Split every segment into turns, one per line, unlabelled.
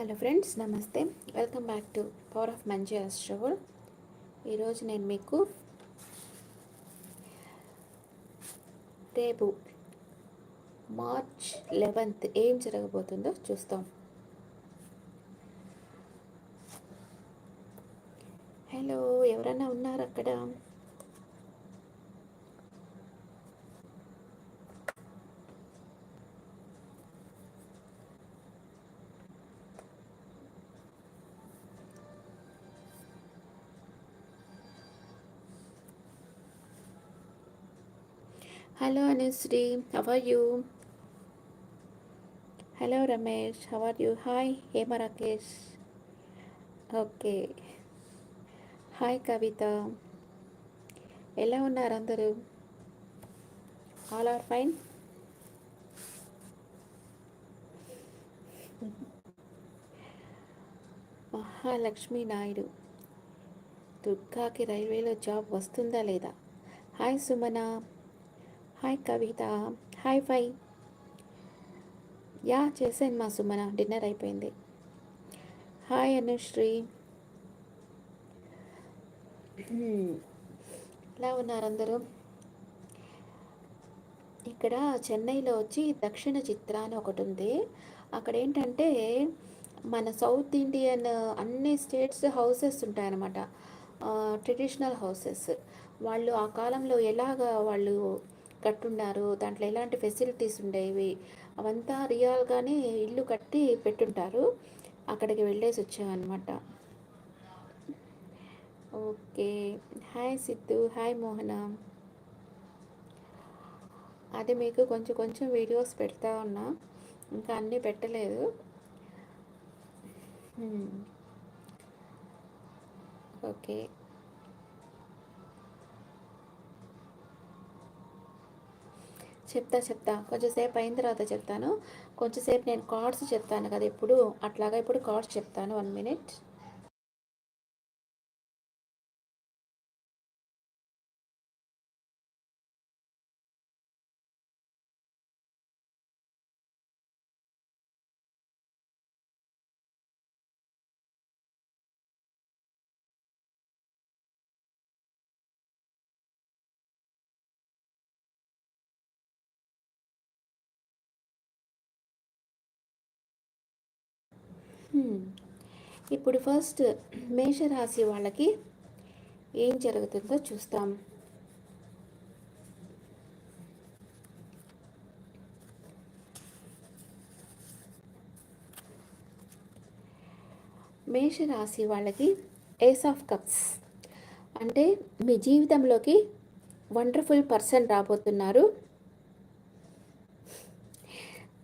Hello friends నమస్తే. Welcome back to power of మంచి అస్ట్రోల్ ఈరోజు నేను మీకు రేపు మార్చ్ లెవెన్త్ ఏం జరగబోతుందో చూస్తాం. హలో ఎవరైనా ఉన్నారు అక్కడ? Hello Anushri how are you hello Ramesh how are you hi Hema Rakesh okay hi Kavitha ఎలా ఉన్నారు అందరూ all are fine Mahalakshmi Naidu దుర్గాకి రైల్వేలో జాబ్ వస్తుందా లేదా hi Sumana hi Kavitha. Hi ఫై. యా చేసాను మా సుమన. డిన్నర్ అయిపోయింది. హాయ్ అనుశ్రీ. ఎలా ఉన్నారు అందరూ? ఇక్కడ చెన్నైలో వచ్చి దక్షిణ చిత్ర అని ఒకటి ఉంది. అక్కడ ఏంటంటే మన సౌత్ ఇండియన్ అన్ని స్టేట్స్ హౌసెస్ ఉంటాయన్నమాట. Traditional houses. వాళ్ళు ఆ కాలంలో ఎలాగ వాళ్ళు కట్టున్నారు. దాంట్లో ఎలాంటి ఫెసిలిటీస్ ఉండేవి? అవంతా రియల్గానే ఇల్లు కట్టి పెట్టుంటారు. అక్కడికి వెళ్ళేసి వచ్చామన్నమాట. Okay. Hi Siddhu. Hi Mohana. అది మీకు కొంచెం కొంచెం వీడియోస్ పెడతా ఉన్నా. ఇంకా అన్నీ పెట్టలేదు. ఓకే. చెప్తా చెప్తా. కొంచెంసేపు అయిన తర్వాత చెప్తాను. కొంచెంసేపు నేను కార్డ్స్ చెప్తాను కదా ఇప్పుడు అట్లాగా ఇప్పుడు కార్డ్స్ చెప్తాను. One minute. ఇప్పుడు ఫస్ట్ మేషరాశి వాళ్ళకి ఏం జరుగుతుందో చూస్తాం. మేషరాశి వాళ్ళకి ఏస్ ఆఫ్ కప్స్ అంటే మీ జీవితంలోకి వండర్ఫుల్ పర్సన్ రాబోతున్నారు.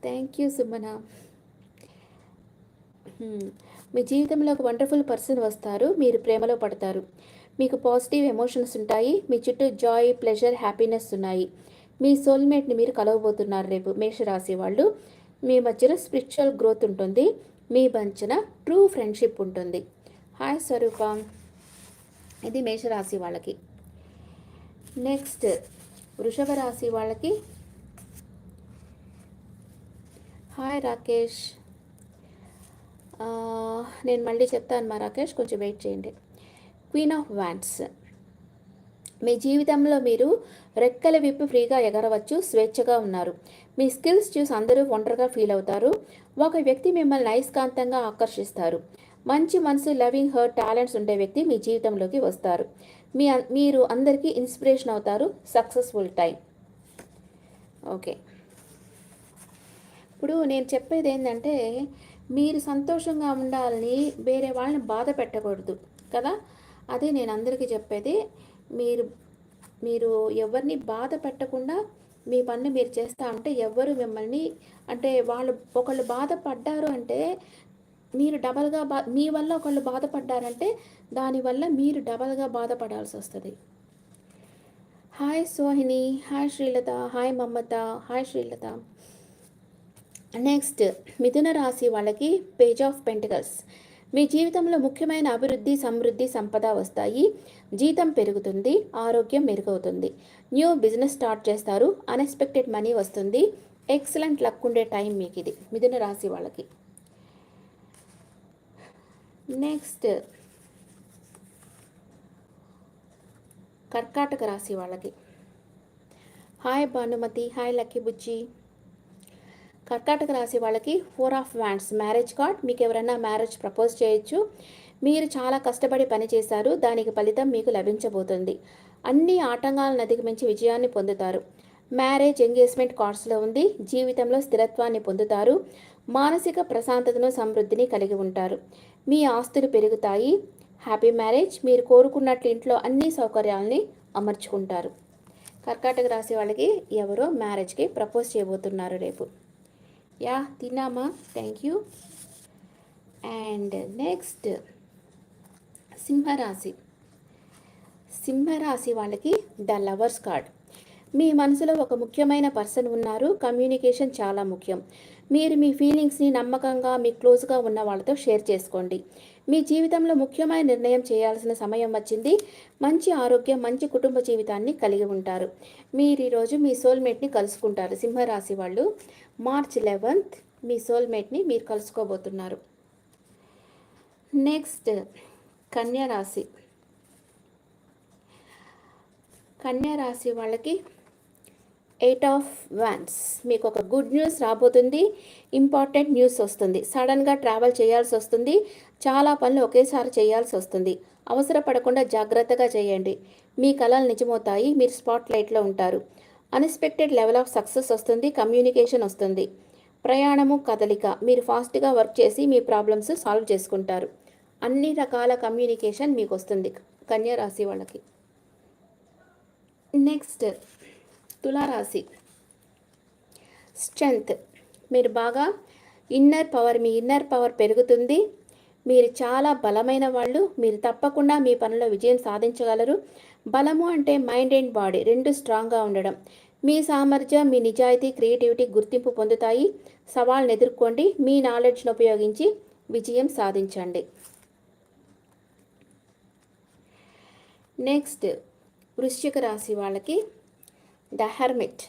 Thank you Sumana. మీ జీవితంలో ఒక వండర్ఫుల్ పర్సన్ వస్తారు. మీరు ప్రేమలో పడతారు. మీకు పాజిటివ్ ఎమోషన్స్ ఉంటాయి. మీ చుట్టూ జాయ్ ప్లెజర్ హ్యాపీనెస్ ఉన్నాయి. మీ సోల్మేట్ని మీరు కలవబోతున్నారు రేపు మేషరాశి వాళ్ళు. మీ మధ్యలో స్పిరిచువల్ గ్రోత్ ఉంటుంది. మీ మధ్యన ట్రూ ఫ్రెండ్షిప్ ఉంటుంది. హాయ్ స్వరూప. ఇది మేషరాశి వాళ్ళకి. నెక్స్ట్ వృషభ రాశి వాళ్ళకి. హాయ్ రాకేష్. నేను మళ్ళీ చెప్తాను మా రాకేష్ కొంచెం వెయిట్ చేయండి. క్వీన్ ఆఫ్ వ్యాన్స్ మీ జీవితంలో మీరు రెక్కల విప్పి ఫ్రీగా ఎగరవచ్చు స్వేచ్ఛగా ఉన్నారు. మీ స్కిల్స్ చూసి అందరూ ఒంటరిగా ఫీల్ అవుతారు. ఒక వ్యక్తి మిమ్మల్ని అయస్కాంతంగా ఆకర్షిస్తారు. మంచి మనసు లవింగ్ హర్ టాలెంట్స్ ఉండే వ్యక్తి మీ జీవితంలోకి వస్తారు. మీ మీరు అందరికీ ఇన్స్పిరేషన్ అవుతారు. Successful time. ఓకే. ఇప్పుడు నేను చెప్పేది ఏంటంటే మీరు సంతోషంగా ఉండాలని వేరే వాళ్ళని బాధ పెట్టకూడదు కదా? అదే నేను అందరికీ చెప్పేది మీరు మీరు ఎవరిని బాధ పెట్టకుండా మీ పనిని మీరు చేస్తూ ఉంటే ఎవరు మిమ్మల్ని అంటే వాళ్ళు ఒకళ్ళు బాధపడ్డారు అంటే మీరు డబల్గా బా మీ వల్ల ఒకళ్ళు బాధపడ్డారంటే దానివల్ల మీరు డబల్గా బాధపడాల్సి వస్తుంది. Hi Sohini hi Srilatha hi Mamata hi Srilatha. Next మిథున రాశి వాళ్ళకి పేజ్ ఆఫ్ పెంటికల్స్ మీ జీవితంలో ముఖ్యమైన అభివృద్ధి సమృద్ధి సంపద వస్తాయి. జీతం పెరుగుతుంది ఆరోగ్యం మెరుగవుతుంది. న్యూ బిజినెస్ స్టార్ట్ చేస్తారు అన్ఎక్స్పెక్టెడ్ మనీ వస్తుంది. ఎక్సలెంట్ లక్ ఉండే టైం మీకు ఇది మిథున రాశి వాళ్ళకి. నెక్స్ట్ కర్కాటక రాశి వాళ్ళకి. Hi Bhanumathi. Hi lucky Bujji కర్కాటక రాశి వాళ్ళకి four of wands marriage card మీకు ఎవరైనా మ్యారేజ్ ప్రపోజ్ చేయొచ్చు. మీరు చాలా కష్టపడి పనిచేశారు దానికి ఫలితం మీకు లభించబోతుంది. అన్ని ఆటంకాలను అధిగమించి విజయాన్ని పొందుతారు. మ్యారేజ్ ఎంగేజ్మెంట్ కార్డ్స్లో ఉంది. జీవితంలో స్థిరత్వాన్ని పొందుతారు. మానసిక ప్రశాంతతను సమృద్ధిని కలిగి ఉంటారు. మీ ఆస్తులు పెరుగుతాయి. Happy marriage. మీరు కోరుకున్నట్లు ఇంట్లో అన్ని సౌకర్యాలని అమర్చుకుంటారు. కర్కాటక రాశి వాళ్ళకి ఎవరో మ్యారేజ్కి ప్రపోజ్ చేయబోతున్నారు రేపు. యా తిన్నామా థ్యాంక్ యూ అండ్ నెక్స్ట్ సింహరాశి సింహరాశి వాళ్ళకి ద లవర్స్ కార్డ్ మీ మనసులో ఒక ముఖ్యమైన పర్సన్ ఉన్నారు. కమ్యూనికేషన్ చాలా ముఖ్యం. మీరు మీ ఫీలింగ్స్ని నమ్మకంగా మీ క్లోజ్గా ఉన్న వాళ్ళతో షేర్ చేసుకోండి. మీ జీవితంలో ముఖ్యమైన నిర్ణయం చేయాల్సిన సమయం వచ్చింది. మంచి ఆరోగ్యం మంచి కుటుంబ జీవితాన్ని కలిగి ఉంటారు. మీరు ఈరోజు మీ సోల్మేట్ని కలుసుకుంటారు. సింహరాశి వాళ్ళు మార్చ్ లెవెన్త్ మీ సోల్మేట్ని మీరు కలుసుకోబోతున్నారు. నెక్స్ట్ కన్యా రాశి. కన్యా రాశి వాళ్ళకి ఎయిట్ ఆఫ్ వ్యాన్స్ మీకు ఒక గుడ్ న్యూస్ రాబోతుంది. ఇంపార్టెంట్ న్యూస్ వస్తుంది. సడన్గా ట్రావెల్ చేయాల్సి వస్తుంది. చాలా పనులు ఒకేసారి చేయాల్సి వస్తుంది. అవసరపడకుండా జాగ్రత్తగా చేయండి. మీ కళలు నిజమవుతాయి. మీరు స్పాట్ లైట్లో ఉంటారు. అన్ఎక్స్పెక్టెడ్ లెవెల్ ఆఫ్ సక్సెస్ వస్తుంది. కమ్యూనికేషన్ వస్తుంది. ప్రయాణము కదలిక. మీరు ఫాస్ట్గా వర్క్ చేసి మీ ప్రాబ్లమ్స్ సాల్వ్ చేసుకుంటారు. అన్ని రకాల కమ్యూనికేషన్ మీకు వస్తుంది కన్యా రాశి వాళ్ళకి. నెక్స్ట్ తులారాశి. స్ట్రెంగ్త్. మీరు బాగా ఇన్నర్ పవర్ మీ ఇన్నర్ పవర్ పెరుగుతుంది. మీరు చాలా బలమైన వాళ్ళు. మీరు తప్పకుండా మీ పనిలో విజయం సాధించగలరు. బలము అంటే మైండ్ అండ్ బాడీ రెండు స్ట్రాంగ్గా ఉండడం. మీ సామర్థ్యం మీ నిజాయితీ క్రియేటివిటీ గుర్తింపు పొందుతాయి. సవాళ్ళను ఎదుర్కోండి. మీ నాలెడ్జ్ను ఉపయోగించి విజయం సాధించండి. నెక్స్ట్ వృశ్చిక రాశి వాళ్ళకి ద హెర్మిట్.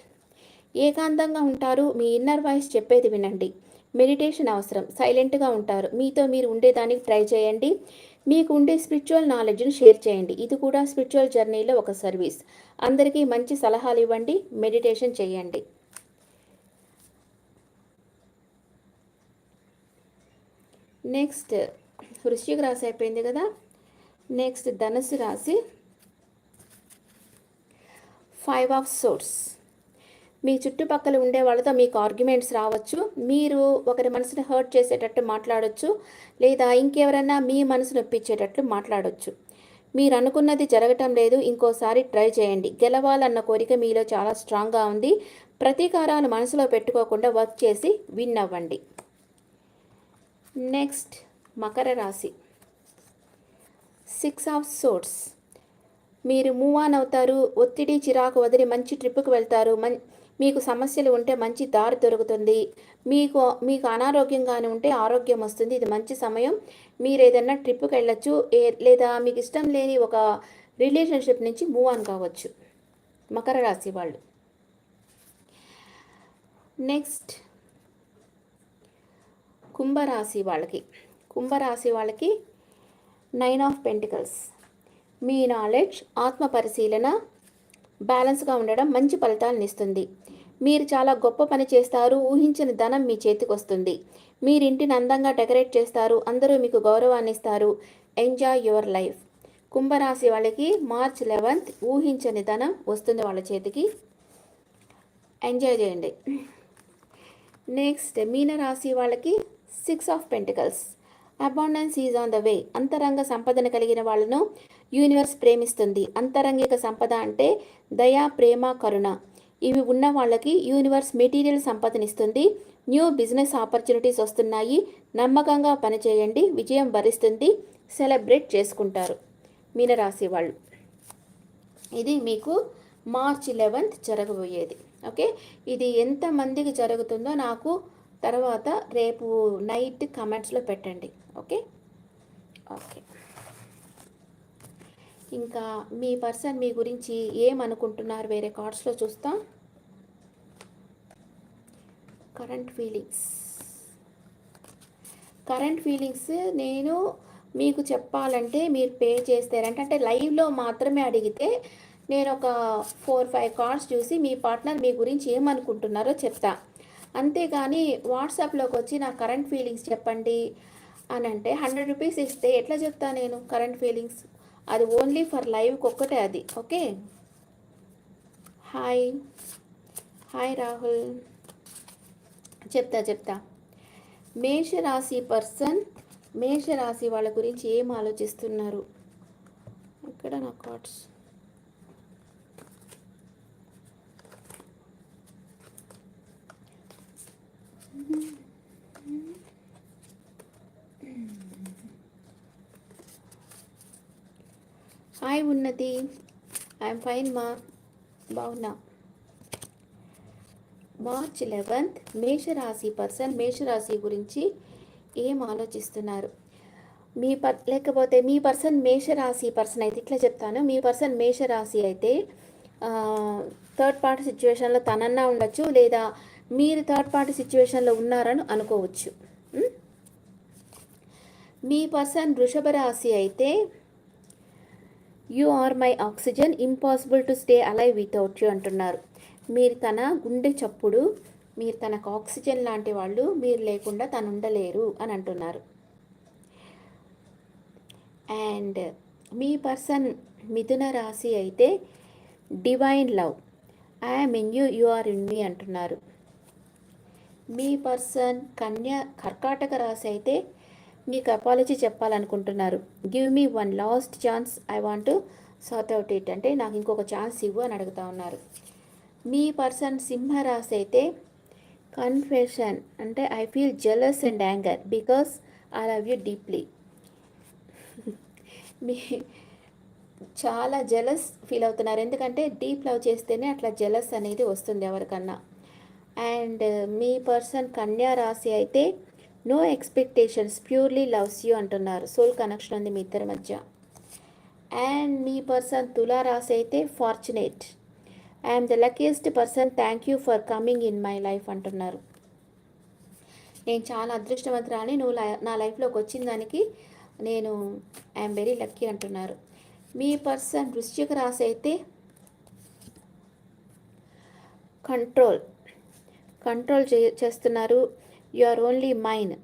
ఏకాంతంగా ఉంటారు మీ ఇన్నర్ వాయిస్ చెప్పేది వినండి. మెడిటేషన్ అవసరం సైలెంట్గా ఉంటారు. మీతో మీరు ఉండేదానికి ట్రై చేయండి. మీకు ఉండే స్పిరిచువల్ నాలెడ్జ్ని షేర్ చేయండి. ఇది కూడా స్పిరిచువల్ జర్నీలో ఒక సర్వీస్. అందరికీ మంచి సలహాలు ఇవ్వండి. మెడిటేషన్ చేయండి. నెక్స్ట్ వృశ్చిక రాశి అయిపోయింది కదా? నెక్స్ట్ ధనుసు రాశి. Five of swords. మీ చుట్టుపక్కల ఉండే వాళ్ళతో మీకు ఆర్గ్యుమెంట్స్ రావచ్చు. మీరు ఒకరి మనసుని హర్ట్ చేసేటట్టు మాట్లాడచ్చు. లేదా ఇంకెవరైనా మీ మనసు నొప్పించేటట్లు మాట్లాడవచ్చు మీరు అనుకున్నది జరగటం లేదు. ఇంకోసారి ట్రై చేయండి. గెలవాలన్న కోరిక మీలో చాలా స్ట్రాంగ్గా ఉంది. ప్రతీకారాలు మనసులో పెట్టుకోకుండా వర్క్ చేసి విన్ అవ్వండి. నెక్స్ట్ మకర రాశి. Six of swords. మీరు మూవ్ ఆన్ అవుతారు ఒత్తిడి చిరాకు వదిలి మంచి ట్రిప్కి వెళ్తారు. మన్ మీకు సమస్యలు ఉంటే మంచి దారి దొరుకుతుంది. మీకు మీకు అనారోగ్యంగానే ఉంటే ఆరోగ్యం వస్తుంది. ఇది మంచి సమయం. మీరు ఏదైనా ట్రిప్కి వెళ్ళొచ్చు. ఏ లేదా మీకు ఇష్టం లేని ఒక రిలేషన్షిప్ నుంచి మూవ్ ఆన్ కావచ్చు. మకర రాశి వాళ్ళు. నెక్స్ట్ కుంభరాశి వాళ్ళకి. కుంభరాశి వాళ్ళకి నైన్ ఆఫ్ పెంటికల్స్. మీ నాలెడ్జ్ ఆత్మ పరిశీలన బ్యాలెన్స్గా ఉండడం మంచి ఫలితాలను ఇస్తుంది. మీరు చాలా గొప్ప పని చేస్తారు ఊహించిన ధనం మీ చేతికి వస్తుంది. మీరు ఇంటిని అందంగా డెకరేట్ చేస్తారు అందరూ మీకు గౌరవాన్ని ఇస్తారు. ఎంజాయ్ యువర్ లైఫ్ కుంభరాశి వాళ్ళకి మార్చ్ లెవెన్త్ ఊహించని ధనం వస్తుంది వాళ్ళ చేతికి. ఎంజాయ్ చేయండి. నెక్స్ట్ మీనరాశి వాళ్ళకి six of pentacles abundance is on the way అంతరంగ సంపదను కలిగిన వాళ్ళను యూనివర్స్ ప్రేమిస్తుంది. అంతరంగిక సంపద అంటే దయ ప్రేమ కరుణ. ఇవి ఉన్న వాళ్ళకి యూనివర్స్ మెటీరియల్ సంపదనిస్తుంది. న్యూ బిజినెస్ ఆపర్చునిటీస్ వస్తున్నాయి. నమ్మకంగా పనిచేయండి. విజయం భరిస్తుంది. సెలబ్రేట్ చేసుకుంటారు. మీనరాశి వాళ్ళు. ఇది మీకు మార్చ్ లెవెన్త్ జరగబోయేది. ఓకే? ఇది ఎంతమందికి జరుగుతుందో నాకు తర్వాత రేపు నైట్ కమెంట్స్లో పెట్టండి. ఓకే? ఓకే. ఇంకా మీ పర్సన్ మీ గురించి ఏమనుకుంటున్నారు? వేరే కార్డ్స్లో చూస్తాం. కరెంట్ ఫీలింగ్స్ కరెంట్ ఫీలింగ్స్ నేను మీకు చెప్పాలంటే మీరు పే చేస్తారంటే అంటే లైవ్లో మాత్రమే అడిగితే నేను ఒక ఫోర్ ఫైవ్ కార్డ్స్ చూసి మీ పార్ట్నర్ మీ గురించి ఏమనుకుంటున్నారో చెప్తా. అంతేగాని వాట్సాప్లోకి వచ్చి నా కరెంట్ ఫీలింగ్స్ చెప్పండి అని అంటే హండ్రెడ్ రూపీస్ ఇస్తే ఎట్లా చెప్తా నేను కరెంట్ ఫీలింగ్స్ అది ఓన్లీ ఫర్ లైవ్కి ఒక్కటే అది ఓకే హాయ్ హాయ్ రాహుల్ చెప్తా చెప్తా. మేషరాశి పర్సన్ మేషరాశి వాళ్ళ గురించి ఏం ఆలోచిస్తున్నారు? ఇక్కడ నా కార్డ్స్ హాయ్ ఉన్నది ఐఎమ్ ఫైన్ మా బాగున్నా. మార్చ్ లెవెన్త్ మేషరాశి పర్సన్ మేషరాశి గురించి ఏం ఆలోచిస్తున్నారు? మీ పర్ లేకపోతే మీ పర్సన్ మేషరాశి పర్సన్ అయితే ఇట్లా చెప్తాను. మీ పర్సన్ మేషరాశి అయితే థర్డ్ పార్టీ సిచ్యువేషన్లో తనన్నా ఉండొచ్చు లేదా మీరు థర్డ్ పార్టీ సిచ్యువేషన్లో ఉన్నారని అనుకోవచ్చు. మీ పర్సన్ వృషభ రాశి అయితే you are my oxygen impossible to stay alive without you అంటున్నారు. మీరు తన గుండె చప్పుడు మీరు తనకు ఆక్సిజన్ లాంటి వాళ్ళు మీరు లేకుండా తను ఉండలేరు అని అంటున్నారు. అండ్ మీ పర్సన్ మిథున రాశి అయితే divine love. I'm in you you are in me అంటున్నారు. మీ పర్సన్ కన్య కర్కాటక రాశి అయితే మీకు అపాలజీ చెప్పాలనుకుంటున్నారు. Give me one last chance I want sort out it అంటే నాకు ఇంకొక ఛాన్స్ ఇవ్వు అని అడుగుతా ఉన్నారు. మీ పర్సన్ సింహ రాశి అయితే కన్ఫెషన్ అంటే I feel jealous and anger because I love you deeply మీ చాలా జెలస్ ఫీల్ అవుతున్నారు. ఎందుకంటే డీప్ లవ్ చేస్తేనే అట్లా జెలస్ అనేది వస్తుంది ఎవరికన్నా. అండ్ uh, మీ పర్సన్ కన్యా రాశి అయితే no expectations purely loves you అంటున్నారు. సోల్ కనెక్షన్ ఉంది మీ ఇద్దరి మధ్య. అండ్ మీ పర్సన్ తులా రాశి అయితే fortunate I'm the luckiest person thank you for coming in my life అంటున్నారు. నేను చాలా అదృష్టవంతురాలి నువ్వు లై- నా లైఫ్లోకి వచ్చిన దానికి నేను ఐఎమ్ వెరీ లక్కీ అంటున్నారు. మీ పర్సన్ వృశ్చిక రాశి అయితే కంట్రోల్ కంట్రోల్ చే చేస్తున్నారు. You are only mine.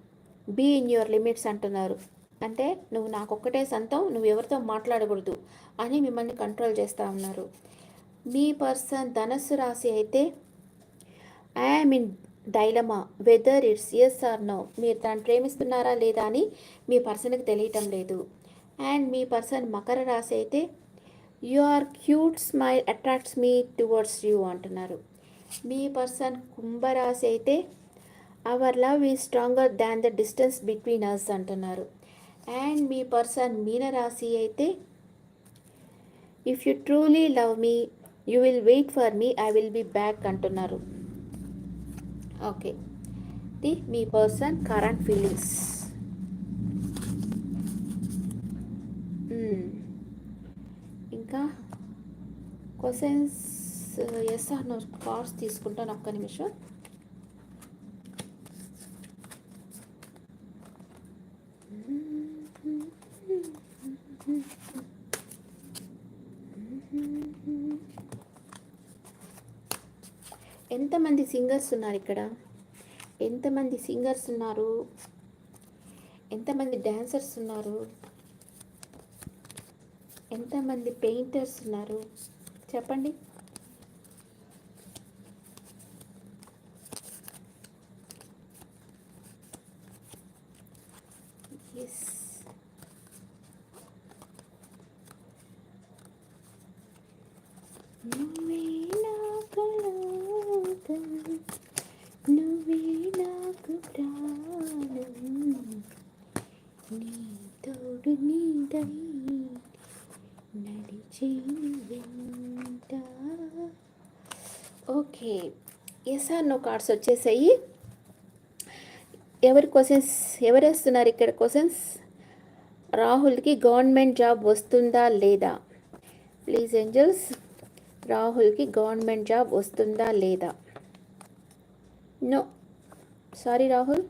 Be in your limits అంటున్నారు. అంటే నువ్వు నాకొక్కటే సొంతం నువ్వు ఎవరితో మాట్లాడకూడదు అని మిమ్మల్ని కంట్రోల్ చేస్తూ ఉన్నారు. మీ పర్సన్ ధనస్సు రాశి అయితే I'm in dilemma whether it's yes or no. మీరు తను ప్రేమిస్తున్నారా లేదా అని మీ పర్సన్కి తెలియటం లేదు. అండ్ మీ పర్సన్ మకర రాశి అయితే you are cute smile attracts me towards you అంటున్నారు. మీ పర్సన్ కుంభరాశి అయితే our love is stronger than the distance between us అంటున్నారు. అండ్ మీ పర్సన్ మీనరాశి అయితే if you truly love me you will wait for me I will be back అంటున్నారు. Okay the మీ పర్సన్ కరెంట్ ఫీలింగ్స్ ఇంకా questions yes or no cards తీసుకుంటాను ఒక్క నిమిషం. సింగర్స్ ఉన్నారు ఇక్కడ. ఎంతమంది సింగర్స్ ఉన్నారు? ఎంతమంది డ్యాన్సర్స్ ఉన్నారు? ఎంతమంది పెయింటర్స్ ఉన్నారు? చెప్పండి ఎస్ నువ్వే నాకు లోకం, నువ్వే నాకు ప్రాణం నీ తోడు నీడై నడిచేను వెంట okay. Yes or no cards వచ్చేసాయి. ఎవరి క్వశ్చన్స్ ఎవరు వేస్తున్నారు ఇక్కడ క్వశ్చన్స్? రాహుల్కి గవర్నమెంట్ జాబ్ వస్తుందా లేదా? ప్లీజ్ ఏంజల్స్ రాహుల్కి గవర్నమెంట్ జాబ్ వస్తుందా లేదా? నో. సారీ రాహుల్.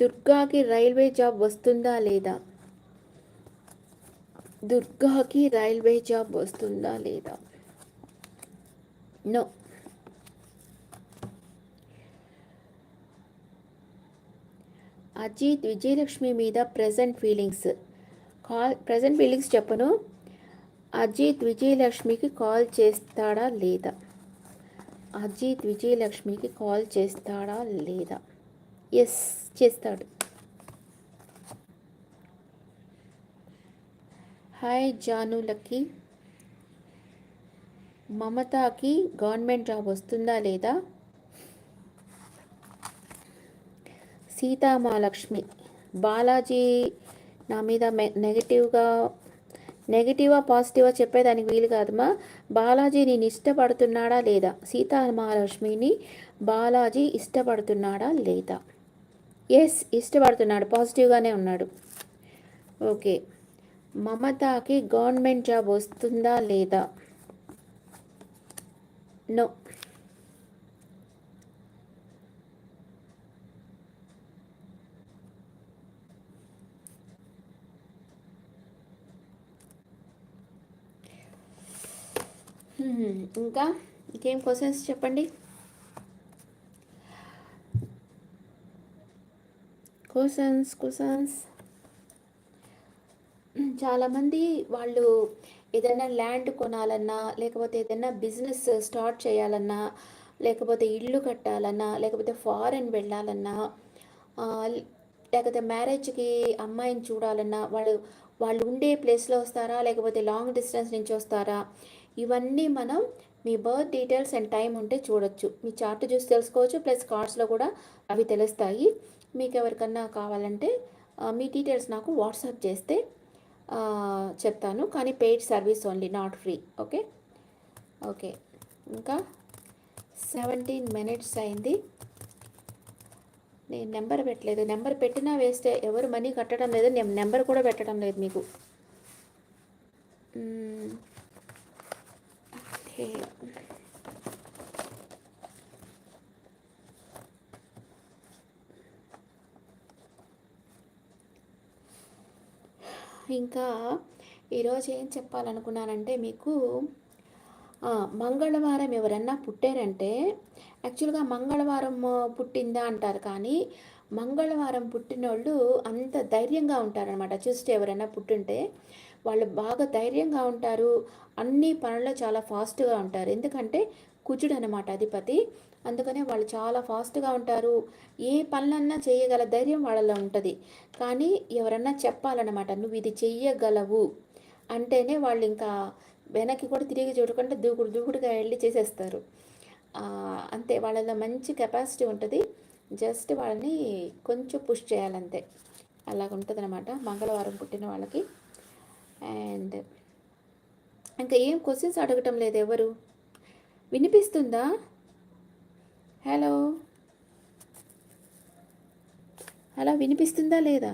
దుర్గాకి రైల్వే జాబ్ వస్తుందా లేదా? దుర్గాకి రైల్వే జాబ్ వస్తుందా లేదా? నో. అజిత్ విజయలక్ష్మి మీద present feelings call present feelings చెప్పను. అజిత్ విజయలక్ష్మికి కాల్ చేస్తాడా లేదా? అజిత్ విజయలక్ష్మికి కాల్ చేస్తాడా లేదా? ఎస్ చేస్తాడు. హాయ్ జానులకి మమతాకి గవర్నమెంట్ జాబ్ వస్తుందా లేదా? సీతామహాలక్ష్మి. బాలాజీ నా మీద నెగిటివ్గా నెగిటివా పాజిటివా చెప్పేదానికి వీలు కాదమ్మా. బాలాజీ నేను ఇష్టపడుతున్నాడా లేదా? సీతామహాలక్ష్మిని బాలాజీ ఇష్టపడుతున్నాడా లేదా? ఎస్ ఇష్టపడుతున్నాడు పాజిటివ్గానే ఉన్నాడు. ఓకే. మమతాకి గవర్నమెంట్ జాబ్ వస్తుందా లేదా? నో. ఇంకా ఇంకేం క్వశ్చన్స్ చెప్పండి? Questions questions. చాలామంది వాళ్ళు ఏదైనా ల్యాండ్ కొనాలన్నా లేకపోతే ఏదైనా బిజినెస్ స్టార్ట్ చేయాలన్నా లేకపోతే ఇల్లు కట్టాలన్నా లేకపోతే ఫారెన్ వెళ్ళాలన్నా లేకపోతే మ్యారేజ్కి అమ్మాయిని చూడాలన్నా వాళ్ళు వాళ్ళు ఉండే ప్లేస్లో వస్తారా లేకపోతే లాంగ్ డిస్టెన్స్ నుంచి వస్తారా ఇవన్నీ మనం మీ బర్త్ డీటెయిల్స్ అండ్ టైం ఉంటే చూడొచ్చు. మీ చార్ట్ చూసి తెలుసుకోవచ్చు ప్లస్ కార్డ్స్లో కూడా అవి తెలుస్తాయి. మీకు ఎవరికన్నా కావాలంటే మీ డీటెయిల్స్ నాకు వాట్సాప్ చేస్తే చెప్తాను. కానీ paid service only not free okay okay ఇంకా సెవెంటీన్ మినిట్స్ అయింది. నేను నెంబర్ పెట్టలేదు. నెంబర్ పెట్టినా వేస్తే ఎవరు మనీ కట్టడం లేదు. నేను నెంబర్ కూడా పెట్టడం లేదు మీకు. ఓకే ఇంకా ఈరోజు ఏం చెప్పాలనుకున్నానంటే మీకు మంగళవారం ఎవరన్నా పుట్టారంటే యాక్చువల్గా మంగళవారం పుట్టిందా అంటారు కానీ మంగళవారం పుట్టినోళ్ళు అంత ధైర్యంగా ఉంటారనమాట చూస్తే ఎవరైనా పుట్టుంటే వాళ్ళు బాగా ధైర్యంగా ఉంటారు అన్ని పనుల్లో చాలా ఫాస్ట్గా ఉంటారు. ఎందుకంటే కుజుడు అనమాట అధిపతి. అందుకనే వాళ్ళు చాలా ఫాస్ట్గా ఉంటారు. ఏ పనులన్నా చేయగల ధైర్యం వాళ్ళలో ఉంటుంది. కానీ ఎవరన్నా చెప్పాలన్నమాట నువ్వు ఇది చెయ్యగలవు. అంటేనే వాళ్ళు ఇంకా వెనక్కి కూడా తిరిగి చూడకుండా దూకుడు దూకుడుగా వెళ్ళి చేసేస్తారు. అంతే. వాళ్ళలో మంచి కెపాసిటీ ఉంటుంది. జస్ట్ వాళ్ళని కొంచెం పుష్ చేయాలంతే. అలాగ ఉంటుంది అనమాట మంగళవారం పుట్టిన వాళ్ళకి. అండ్ ఇంకా ఏం క్వశ్చన్స్ అడగటం లేదు ఎవరు? వినిపిస్తుందా? హలో. హలో వినిపిస్తుందా లేదా?